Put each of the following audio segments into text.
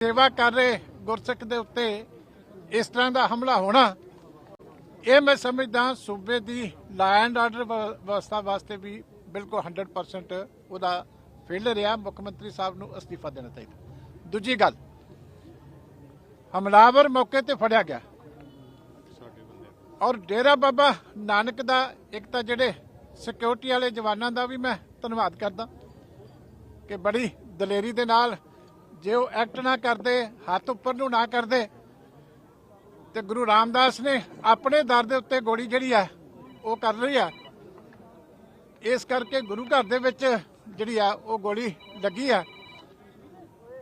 ਸੇਵਾ ਕਰ ਰਹੇ ਗੁਰਸਿੱਖ ਦੇ ਉੱਤੇ ਇਸ ਤਰ੍ਹਾਂ ਦਾ ਹਮਲਾ ਹੋਣਾ, ਇਹ ਮੈਂ ਸਮਝਦਾ ਸੂਬੇ ਦੀ ਲਾ ਐਂਡ ਆਰਡਰ ਵਿਵਸਥਾ ਵਾਸਤੇ ਵੀ ਬਿਲਕੁਲ 100% ਉਹਦਾ ਫੇਲਰ ਰਿਹਾ, ਮੁੱਖ ਮੰਤਰੀ ਸਾਹਿਬ ਨੂੰ ਅਸਤੀਫਾ ਦੇਣਾ ਚਾਹੀਦਾ। ਦੂਜੀ ਗੱਲ, ਹਮਲਾਵਰ ਮੌਕੇ ਤੇ ਫੜਿਆ ਗਿਆ। ਔਰ ਡੇਰਾ ਬਾਬਾ ਨਾਨਕ ਦਾ ਇੱਕ ਤਾਂ ਜਿਹੜੇ ਸਿਕਿਉਰਿਟੀ ਵਾਲੇ ਜਵਾਨਾਂ ਦਾ ਵੀ ਮੈਂ ਧੰਨਵਾਦ ਕਰਦਾ ਕਿ ਬੜੀ ਦਲੇਰੀ ਦੇ ਨਾਲ ਜੇ ਉਹ ਐਕਟ ਨਾ ਕਰਦੇ ਹੱਥ ਉੱਪਰ ਨੂੰ ਨਾ ਕਰਦੇ ਤੇ ਗੁਰੂ ਰਾਮਦਾਸ ਨੇ ਆਪਣੇ ਦਰ ਦੇ ਉੱਤੇ ਗੋਲੀ ਜਿਹੜੀ ਆ ਉਹ ਕਰ ਰਹੀ ਆ। ਇਸ ਕਰਕੇ ਗੁਰੂ ਘਰ ਦੇ ਵਿੱਚ ਜਿਹੜੀ ਆ ਉਹ ਗੋਲੀ ਲੱਗੀ ਆ।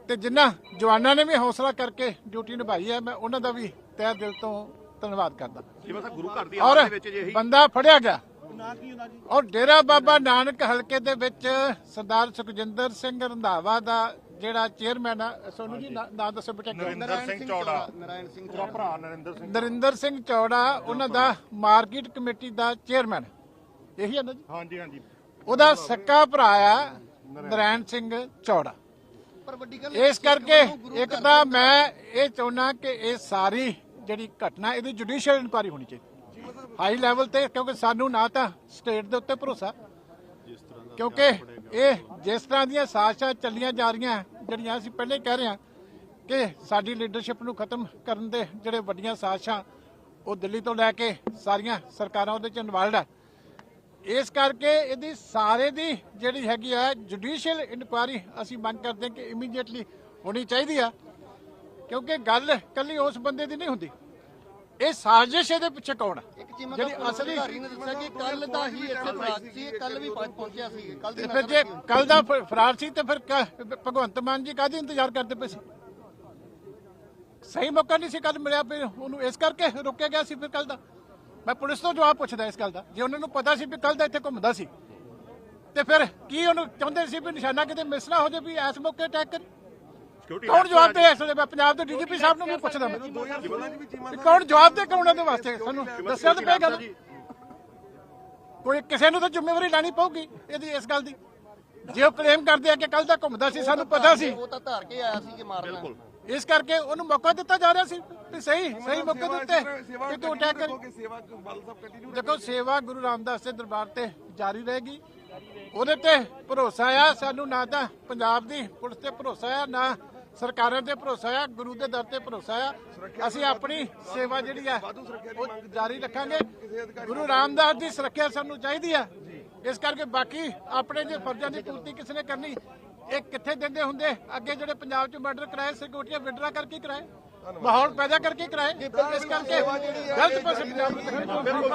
ਤੇ ਜਿਨ੍ਹਾਂ ਜਵਾਨਾਂ ਨੇ ਵੀ ਹੌਸਲਾ ਕਰਕੇ ਡਿਊਟੀ ਨਿਭਾਈ ਹੈ ਮੈਂ ਉਹਨਾਂ ਦਾ ਵੀ ਤਹਿ ਦਿਲ ਤੋਂ ਧੰਨਵਾਦ ਕਰਦਾ। ਜਿਵੇਂ ਤਾਂ ਗੁਰੂ ਘਰ ਦੀ ਔਰ ਆਵਾਜ਼ ਦੇ ਵਿੱਚ ਜੇ ਇਹੀ ਬੰਦਾ ਫੜਿਆ ਗਿਆ। ਔਰ ਡੇਰਾ ਬਾਬਾ ਨਾਨਕ ਹਲਕੇ ਦੇ ਵਿੱਚ ਸਰਦਾਰ ਸੁਖਜਿੰਦਰ ਸਿੰਘ ਰੰਧਾਵਾ ਦਾ ਜਿਹੜਾ ਚੇਅਰਮੈਨ ਆ ਸੋਨੂੰ ਜੀ ਨਾਂ ਨਾਂ ਦੱਸੋ ਬੇਟਾ ਕੀ? ਨਰਿੰਦਰ ਸਿੰਘ ਚੌੜਾ। ਉਹਦਾ ਭਰਾ ਨਰਿੰਦਰ ਸਿੰਘ ਨਰਿੰਦਰ ਸਿੰਘ ਚੌੜਾ ਉਹਨਾਂ ਦਾ ਮਾਰਕੀਟ ਕਮੇਟੀ ਦਾ ਚੇਅਰਮੈਨ ਇਹੀ ਹੈ ਨਾ ਜੀ? ਹਾਂਜੀ ਹਾਂਜੀ। ਉਹਦਾ ਸੱਕਾ ਭਰਾ ਆ ਨਰੈਣ ਸਿੰਘ ਚੌੜਾ। ਪਰ ਵੱਡੀ ਗੱਲ ਇਸ ਕਰਕੇ ਇੱਕ ਤਾਂ ਮੈਂ ਇਹ ਚਾਹੁੰਦਾ ਕਿ ਇਹ ਸਾਰੀ ਜਿਹੜੀ ਘਟਨਾ ਇਹਦੀ ਜੁਡੀਸ਼ੀਅਲ ਇਨਕੁਆਰੀ ਹੋਣੀ ਚਾਹੀਦੀ। ਹਾਈ ਲੈਵਲ ਤੇ ਕਿਉਂਕਿ ਸਾਨੂੰ ਨਾ ਤਾਂ ਸਟੇਟ ਦੇ ਉੱਤੇ ਭਰੋਸਾ। ਕਿਉਂਕਿ ਇਹ ਜਿਸ ਤਰ੍ਹਾਂ ਦੀਆਂ ਸਾਜ਼ਿਸ਼ਾਂ ਚੱਲੀਆਂ ਜਾ ਰਹੀਆਂ, ਜਿਹੜੀਆਂ ਅਸੀਂ ਪਹਿਲੇ ਕਹਿ ਰਹੇ ਹਾਂ ਕਿ ਸਾਡੀ ਲੀਡਰਸ਼ਿਪ ਨੂੰ ਖਤਮ ਕਰਨ ਦੇ ਜਿਹੜੇ ਵੱਡੀਆਂ ਸਾਜ਼ਿਸ਼ਾਂ, ਉਹ ਦਿੱਲੀ ਤੋਂ ਲੈ ਕੇ ਸਾਰੀਆਂ ਸਰਕਾਰਾਂ ਉਹਦੇ ਚ ਇਨਵੋਲਡ ਹੈ ਇਸ ਕਰਕੇ ਇਹਦੀ ਸਾਰੇ ਦੀ ਜਿਹੜੀ ਹੈਗੀ ਆ ਜੁਡੀਸ਼ੀਅਲ ਇਨਕੁਆਇਰੀ ਅਸੀਂ ਮੰਗ ਕਰਦੇ ਹਾਂ ਕਿ ਇਮੀਡੀਏਟਲੀ ਹੋਣੀ ਚਾਹੀਦੀ ਆ, ਕਿਉਂਕਿ ਗੱਲ ਕੱਲੀ ਉਸ ਬੰਦੇ ਦੀ ਨਹੀਂ ਹੁੰਦੀ। ਇਹ ਸਾਜ਼ਿਸ਼ ਇਹਦੇ ਪਿੱਛੇ ਕੌਣ ਚੀਮਾ ਜਿਹੜੀ ਅਸਲੀ ਅਧਿਕਾਰੀ ਨੇ ਦੱਸਿਆ ਕਿ ਕੱਲ ਦਾ ਹੀ ਇੱਥੇ ਫਰਾਕ ਸੀ ਕੱਲ ਵੀ ਪਹੁੰਚ- ਪਹੁੰਚਿਆ ਸੀ ਕੱਲ ਦੀ ਫਿਰ ਜੇ ਕੱਲ ਦਾ ਫਰਾਰ ਸੀ ਤੇ ਫਿਰ ਭਗਵੰਤ ਮਾਨ ਜੀ ਕਾਹਦੀ ਇੰਤਜ਼ਾਰ ਕਰਦੇ ਪਏ ਸੀ? ਸਹੀ ਮੌਕਾ ਨਹੀਂ ਸੀ ਕੱਲ ਮਿਲਿਆ ਫਿਰ ਉਹਨੂੰ ਇਸ ਕਰਕੇ ਰੋਕਿਆ ਗਿਆ ਸੀ ਫਿਰ ਕੱਲ ਦਾ? ਮੈਂ ਪੁਲਿਸ ਤੋਂ ਜਵਾਬ ਪੁੱਛਦਾ ਇਸ ਗੱਲ ਦਾ ਜੇ ਉਹਨਾਂ ਨੂੰ ਪਤਾ ਸੀ ਵੀ ਕੱਲ ਦਾ ਇੱਥੇ ਘੁੰਮਦਾ ਸੀ ਤੇ ਫਿਰ ਕੀ ਉਹਨੂੰ ਚਾਹੁੰਦੇ ਸੀ ਵੀ ਨਿਸ਼ਾਨਾ ਕਿਤੇ ਮਿਸ ਨਾ ਹੋ ਜਾਵੇ ਵੀ ਇਸ ਮੌਕੇ ਅਟੈਕ ਕਰੇ? ਕੌਣ ਜਵਾਬ ਦੇ ਇਸ ਵੇਲੇ? ਪੰਜਾਬ ਦੇ ਡੀਜੀਪੀ ਸਾਹਿਬ ਨੂੰ ਵੀ ਪੁੱਛਦਾ ਮੈਂ। ਕੌਣ ਜਵਾਬ ਦੇ ਕੌਣ ਦੇ ਵਾਸਤੇ? ਸਾਨੂੰ ਦੱਸਿਆ ਤਾਂ ਪਏਗਾ ਨਾ ਕੋਈ ਕਿਸੇ ਨੂੰ ਤਾਂ ਜ਼ਿੰਮੇਵਾਰੀ ਲੈਣੀ ਪਊਗੀ ਇਹਦੀ ਇਸ ਗੱਲ ਦੀ। ਜੇ ਉਹ ਕਲੇਮ ਕਰਦੇ ਆ ਕਿ ਕੱਲ ਦਾ ਘੁੰਮਦਾ ਸੀ ਸਾਨੂੰ ਪਤਾ ਸੀ। ਉਹ ਤਾਂ ਧਾਰ ਕੇ ਆਇਆ ਸੀ ਕਿ ਮਾਰਨਾ ਇਸ ਕਰਕੇ ਉਹਨੂੰ ਮੌਕਾ ਦਿੱਤਾ ਜਾ ਰਿਹਾ ਸੀ ਵੀ ਸਹੀ ਸਹੀ ਮੌਕੇ ਦੇ ਉੱਤੇ ਕਿ ਤੂੰ ਅਟੈਕ ਕਰੀ। ਸੇਵਾ ਬਲ ਸਾਹਿਬ ਕੰਟੀਨਿਊ ਦੇਖੋ ਸੇਵਾ ਗੁਰੂ ਰਾਮਦਾਸ ਦੇ ਦਰਬਾਰ ਤੇ ਜਾਰੀ ਰਹੇਗੀ। ਉਹਦੇ ਤੇ ਭਰੋਸਾ ਆ ਸਾਨੂੰ ਨਾ ਤਾਂ ਪੰਜਾਬ ਦੀ ਪੁਲਿਸ ਤੇ ਭਰੋਸਾ ਆ ਨਾ ਸਰਕਾਰਾਂ ਤੇ ਭਰੋਸਾ ਆ ਗੁਰੂ ਦੇ ਦਰ ਤੇ ਭਰੋਸਾ ਆ। ਅਸੀਂ ਆਪਣੀ ਸੇਵਾ ਜਿਹੜੀ ਆ ਉਹ ਜਾਰੀ ਰੱਖਾਂਗੇ। ਗੁਰੂ ਰਾਮਦਾਸ ਦੀ ਸੁਰੱਖਿਆ ਸਾਨੂੰ ਚਾਹੀਦੀ ਆ। ਇਸ ਕਰਕੇ ਬਾਕੀ ਆਪਣੇ ਜੇ ਫਰਜ਼ਾਂ ਦੀ ਪੂਰਤੀ ਕਿਸ ਨੇ ਕਰਨੀ ਇਹ ਕਿੱਥੇ ਦਿੰਦੇ ਹੁੰਦੇ? ਅੱਗੇ ਜਿਹੜੇ ਪੰਜਾਬ 'ਚ ਮਰਡਰ ਕਰਾਏ ਸਿਕਿਉਰਟੀਆਂ ਵਿਡਰਾ ਕਰਕੇ ਕਰਾਏ। ਮਾਹੌਲ ਪੈਦਾ ਕਰਕੇ ਕਰਾਏ। ਇਸ ਕਰਕੇ ਗਲਤ ਪਾਸੇ ਪੰਜਾਬ ਨੂੰ